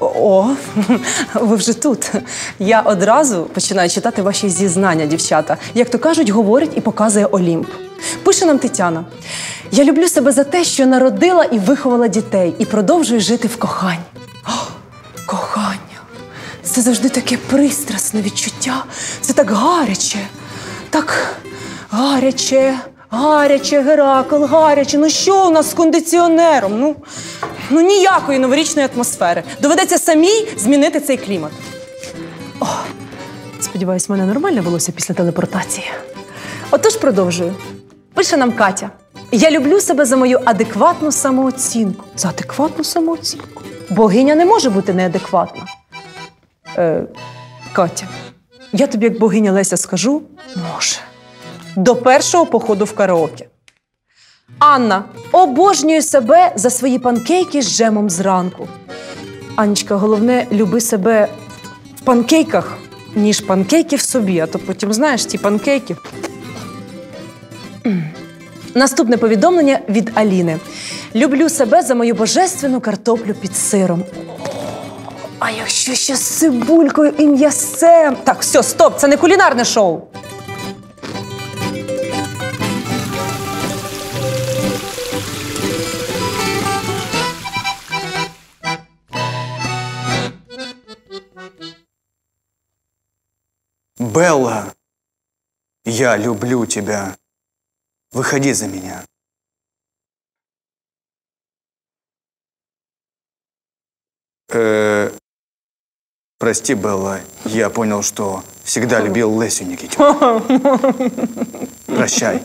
О, ви вже тут. Я одразу починаю читати ваші зізнання, дівчата. Як то кажуть, говорить і показує Олімп. Пише нам Тетяна. Я люблю себе за те, що народила і виховала дітей, і продовжую жити в коханні. О, кохання. Це завжди таке пристрасне відчуття. Це так гаряче. Так гаряче, гаряче, Геракл, гаряче. Ну що у нас з кондиціонером? Ну, ну ніякої новорічної атмосфери. Доведеться самій змінити цей клімат. О, сподіваюсь, в мене нормальне волосся після телепортації. Отож продовжую. Пише нам Катя. Я люблю себе за мою адекватну самооцінку. За адекватну самооцінку. Богиня не може бути неадекватна. Е, Катя, я тобі, як богиня Леся, скажу, може. До першого походу в караоке. Анна, обожнюю себе за свої панкейки з джемом зранку. Анечка, головне, люби себе в панкейках, ніж панкейки в собі, а то потім, знаєш, ті панкейки. Наступне повідомлення від Аліни. Люблю себе за мою божественну картоплю під сиром. А якщо ще з цибулькою і м'ясцем. Так, все, стоп, це не кулінарне шоу. Белла, я люблю тебя. Выходи за меня. Э, прости, Белла, я понял, что всегда любил Лесю Никитину. Прощай.